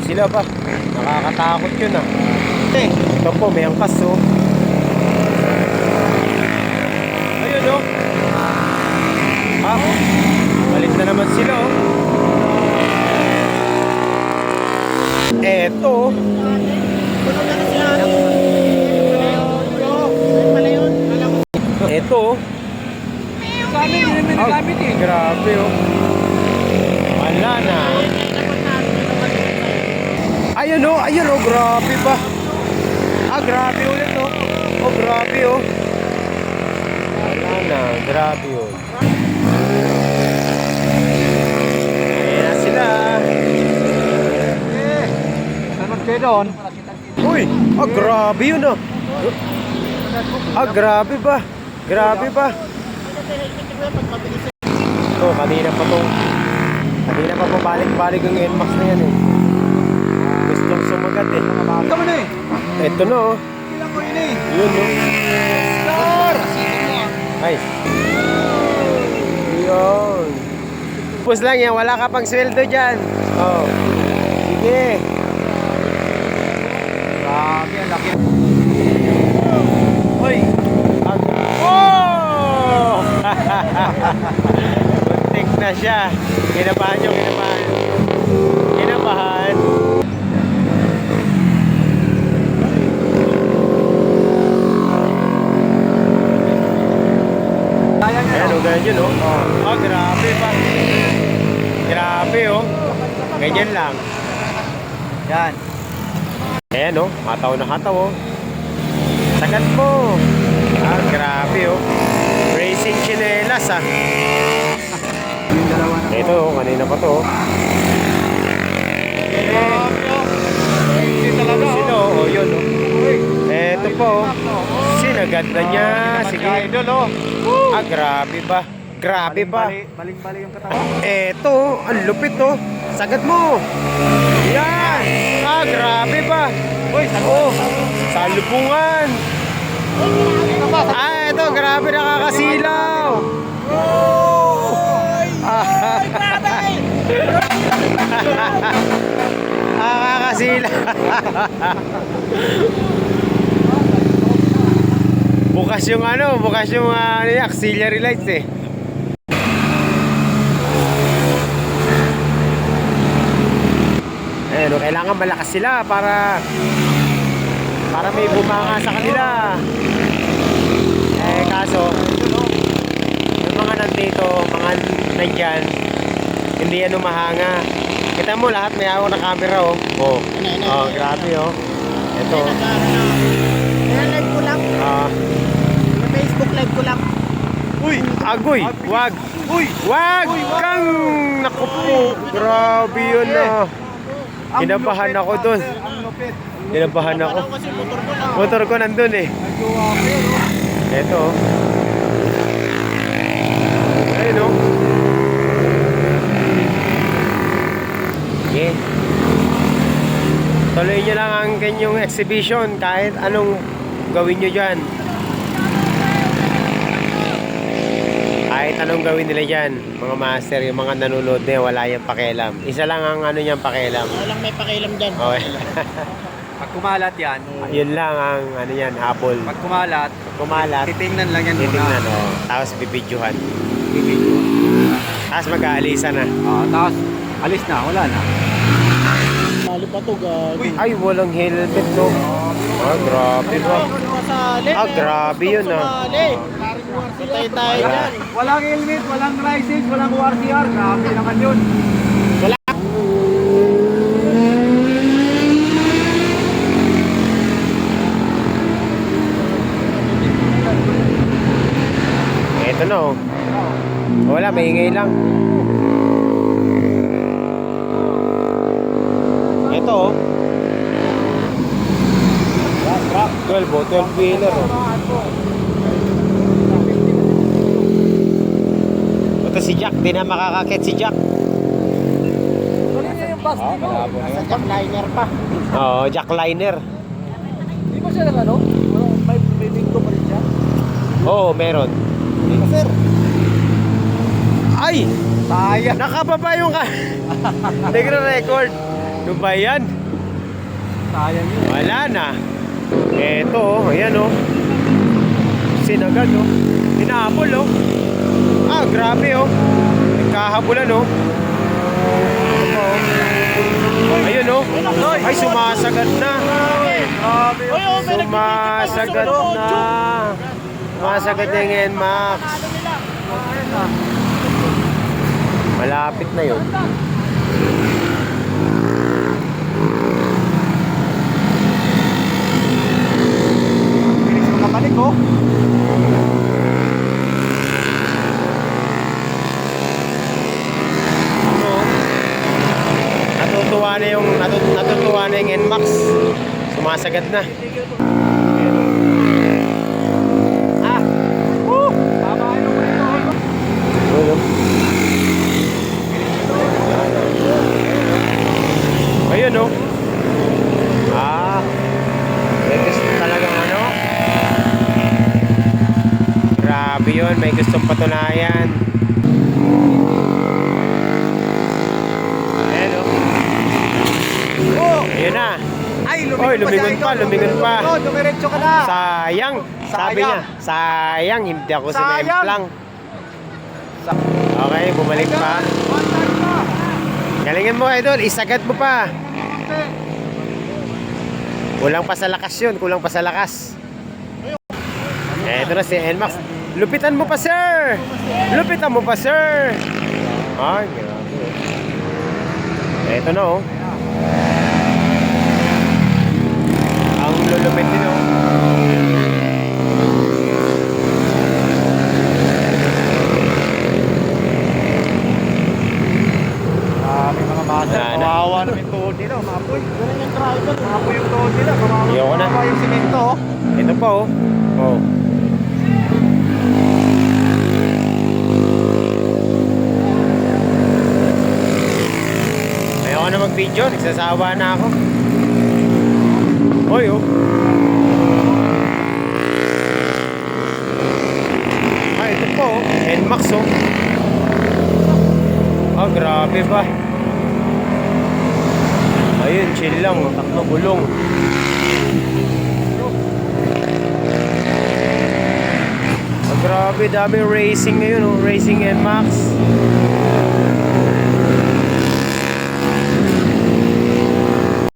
Grabe sila ba? Nakakatakot yun ah. Eh, ito po, may angkas oh. Ayun oh. Ah, balik na naman sila oh. Eto oh. Eto oh. Ah, grabe oh. Wala na. Ayun oh, ayun oh, grabe ba? Ah, grabe ulit oh. Oh, grabe oh. Wala na, grabe oh. Ayan na sila. Sunod kayo doon. Uy, ah, grabe yun oh. Ah, grabe ba? Grabe ba? Oh, kanina pa to. Kanina pa pabalik-balik ang NMAX na yan eh. Sumagat eh. Ito mo na eh. Ito na oh. Ilang ko yun eh. Yun oh. Star! Ay. Yun. Tapos lang yan, wala ka pang sweldo dyan. Oh. Sige. Grabe, ang laki. Hoy. Ag- Oh! Buntik na siya. Kinabahan kinabahan. Kinabahan. Sayang yan. Ayan o, ganyan yun oh. Oh, grabe pa. Grabe oh. Ganyan lang. Yan. Ayan oh, hataw na hataw oh. Sagat mo. Ah, grabe oh. Racing chinelas ah. Ito oh, kanina pa to oh. Hindi talaga. Sino oh, yun oh. Eto po oh. Sinagad na niya. Sige. Idol oh. Ah, grabe ba? Grabe ba? Baling-bali yung katawan. Eto, oh, ang lupit oh. Sagad mo. Yan. Ah, grabe ba? Uy, Oh, salubungan. Ah, ito, grabe nakakasilaw. Nakakasilaw. bukas yung ano, bukas yung ah, ano, auxiliary lights eh. Ayun, oh, kailangan malakas sila para para may bumanga sa kanila. Eh, kaso, yung mga nandito, mga nandyan, hindi yan umahanga. Kita mo lahat may hawak na camera, oh. Oh, oh grabe, oh. Ito, Live ko lang. ah, Facebook live ko lang. uy, agoy, wag, Uy! wag kang, naku po, grabe yun, ah. Ang Kinabahan ako lupit. Kinabahan ako. Motor ko nandun eh. Ito. oh. Ayun oh. Yeah. Tuloy nyo lang ang kanyang exhibition kahit anong gawin nyo dyan. Kahit anong gawin nila dyan, mga master, yung mga nanonood na yan, wala yung pakialam. Isa lang ang ano niyang pakialam. Walang may pakialam dyan. Okay. Pag kumalat yan, Yun lang ang ano yan, habol. pag kumalat, Kumalat, titingnan lang yan titingnan muna. oh. Tapos bibidyohan. Bibidyo. Tapos mag-aalisa na. Ah, tapos, alis na, wala na. Mali pa to, gago. Ay, walang helmet no. Ah, grabe ba? Masali. Ah, grabe yun ah. Sumali. Patay tayo dyan. Walang helmet, walang license, walang ORCR. Grabe naman yun. Eto na oh. Wala, maingay lang. Ito oh. Truck, 12 oh, 12 wheeler oh. Ito si Jack, di na makakakit si Jack. Ah, malabo na Sa jackliner pa. Oo, Jack Liner. Di ba siya lang ano? May, may bingo pa rin siya? Oo, meron. Sir, Ay! sayang. Nakababa yung ka. Nagre-record. Ano ba yan? Sayang yun. Wala na. Eto, oh, ayan oh. Sinagad oh. Hinabol oh. Grabe oh. Nagkahabulan oh. Oh. Ayun oh. Ay, sumasagad na. Oh, may Sumasagad na. Sumasagad na yung NMAX. Malapit na yun. Bilis mo kapalik oh. Ano? Natutuwa na yung natut- natutuwa na yung NMAX. Sumasagad na. Ah! Woo! Ano? Ayun oh. Ah. May gusto talagang ano. Grabe yun. May gustong patunayan. Ayan oh. Oh! Ayun na. Ay, Oy, lumingon pa, lumingon pa. Oh, dumiretso ka na. Sayang. Sabi Sayang. niya, sayang. Hindi ako Sayang. Memplang. Okay, bumalik pa. Galingan mo, idol. Isagad mo pa. Kulang pa sa lakas yun. Kulang pa sa lakas. Eto na si Nmax. Lupitan mo pa, sir! Lupitan mo pa, sir! Ay, grabe. Eto na, oh. Ang lulupit din, oh. Grabe mga master. Wala na. Kawawa naman yung tuhod nila. Mapoy. Ganun yung driver. Mapoy yung tuhod nila. Kawawa, Ayoko na. kawawa yung simento oh. Ito pa, oh. Oh. Ayoko na mag-video. Nagsasawa na ako. Hoy, oh. Ah, ito po, oh. NMAX, oh. Ah, grabe ba? Ayun, chill lang. oh. Takno gulong. Ah, grabe, dami racing ngayon, oh. Racing NMAX.